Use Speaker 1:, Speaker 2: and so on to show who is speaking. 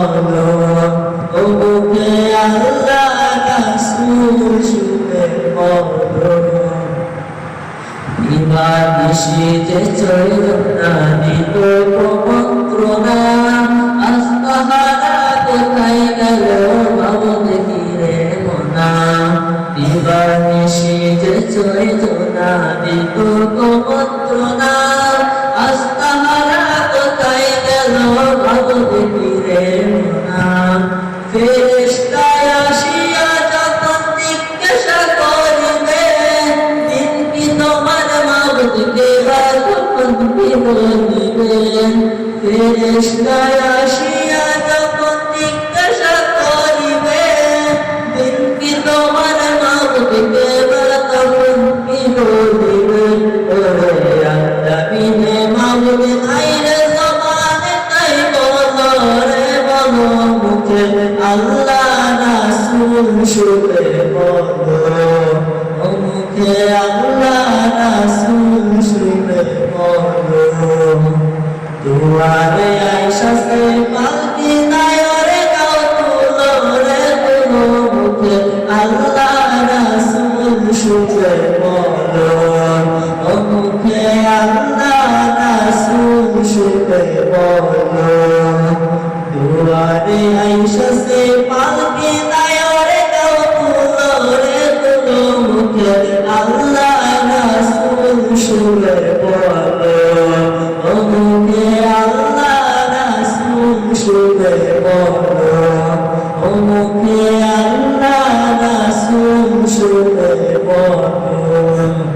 Speaker 1: বলো ও বুকে আল্লাহ রাসূল শুনে বলো ইমান মিশিতে চৈল না নিত পবিত্র না আস্তাহারা কোথায় গেল ভাবো দেখি রে মনা ইমান মিশিতে চৈল না নিত পবিত্র না আস্তাহারা কোথায় গেল ভাবো দেখি ফেরেশতায় আসিয়া তখন জিজ্ঞাসা করিবে দিন কি তোমার মাবুদকে বা তখন কি বলিবেন ওরে আল্লাবিনে মাবুদ নাই আল্লাহ রাসূল শুনে বলো ও আল্লাহ রাসূল শুনে বলো দুয়ারে আয়েশা সে নায়রে গাও তুলো তুলো মুখে আল্লাহ রাসূল শুনে বলো ও আল্লাহ রাসূল শুনে বলো দুয়ারে আইসা সে পালকে দায়রে দাও তুলরে তুলো মুখে আল্লাহ রাসূল সুরে বলো ও মুখে আল্লাহ রাসূল সুরে বলো ও আল্লাহ রাসূল সুরে বলো